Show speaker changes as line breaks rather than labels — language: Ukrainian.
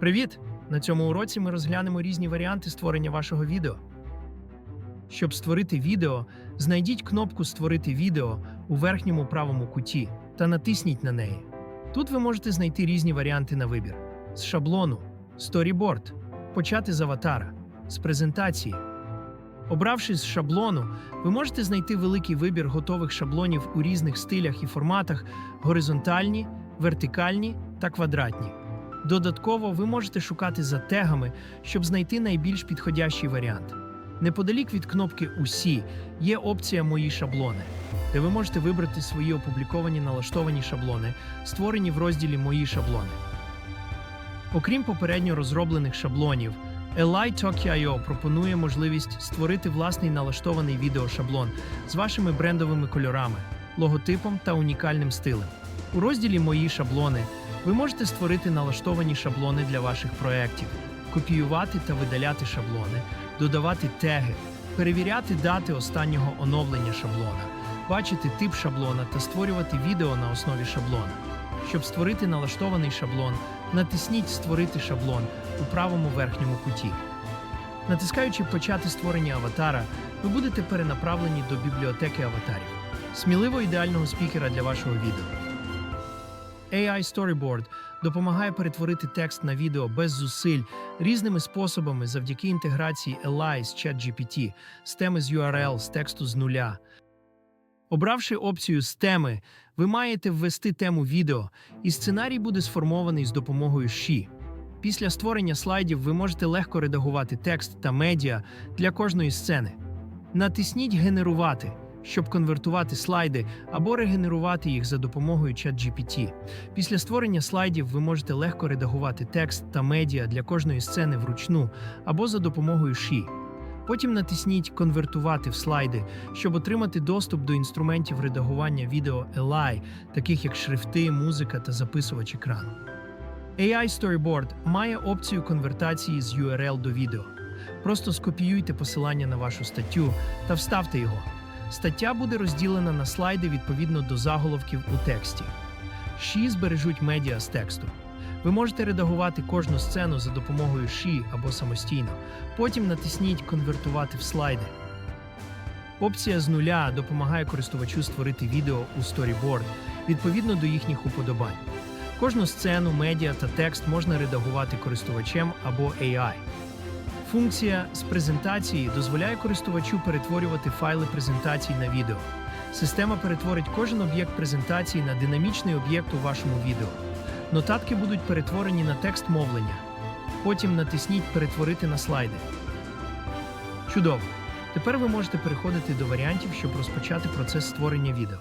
Привіт! На цьому уроці ми розглянемо різні варіанти створення вашого відео. Щоб створити відео, знайдіть кнопку Створити відео у верхньому правому куті та натисніть на неї. Тут ви можете знайти різні варіанти на вибір: з шаблону, Storyboard, почати з аватара, з презентації. Обравши з шаблону, ви можете знайти великий вибір готових шаблонів у різних стилях і форматах: горизонтальні, вертикальні та квадратні. Додатково ви можете шукати за тегами, щоб знайти найбільш підходящий варіант. Неподалік від кнопки Усі є опція Мої шаблони, де ви можете вибрати свої опубліковані налаштовані шаблони, створені в розділі Мої шаблони. Окрім попередньо розроблених шаблонів, Eli Talk.io пропонує можливість створити власний налаштований відеошаблон з вашими брендовими кольорами, логотипом та унікальним стилем. У розділі Мої шаблони ви можете створити налаштовані шаблони для ваших проєктів, копіювати та видаляти шаблони, додавати теги, перевіряти дати останнього оновлення шаблона, бачити тип шаблона та створювати відео на основі шаблона. Щоб створити налаштований шаблон, натисніть Створити шаблон у правому верхньому куті. Натискаючи Почати створення аватара, ви будете перенаправлені до бібліотеки аватарів, сміливо ідеального спікера для вашого відео. AI Storyboard допомагає перетворити текст на відео без зусиль різними способами завдяки інтеграції LI з ChatGPT, з теми з URL, з тексту з нуля. Обравши опцію з теми, ви маєте ввести тему відео, і сценарій буде сформований з допомогою Ші. Після створення слайдів ви можете легко редагувати текст та медіа для кожної сцени. Натисніть Генерувати, щоб конвертувати слайди або регенерувати їх за допомогою ChatGPT. Після створення слайдів ви можете легко редагувати текст та медіа для кожної сцени вручну або за допомогою Ші. Потім натисніть Конвертувати в слайди, щоб отримати доступ до інструментів редагування відео LI, таких як шрифти, музика та записувач екрану. AI Storyboard має опцію конвертації з URL до відео. Просто скопіюйте посилання на вашу статтю та вставте його. Стаття буде розділена на слайди відповідно до заголовків у тексті. Ші збережуть медіа з тексту. Ви можете редагувати кожну сцену за допомогою Ші або самостійно. Потім натисніть Конвертувати в слайди. Опція з нуля допомагає користувачу створити відео у Storyboard відповідно до їхніх уподобань. Кожну сцену, медіа та текст можна редагувати користувачем або AI. Функція з презентації дозволяє користувачу перетворювати файли презентацій на відео. Система перетворить кожен об'єкт презентації на динамічний об'єкт у вашому відео. Нотатки будуть перетворені на текст мовлення. Потім натисніть Перетворити на слайди. Чудово! Тепер ви можете переходити до варіантів, щоб розпочати процес створення відео.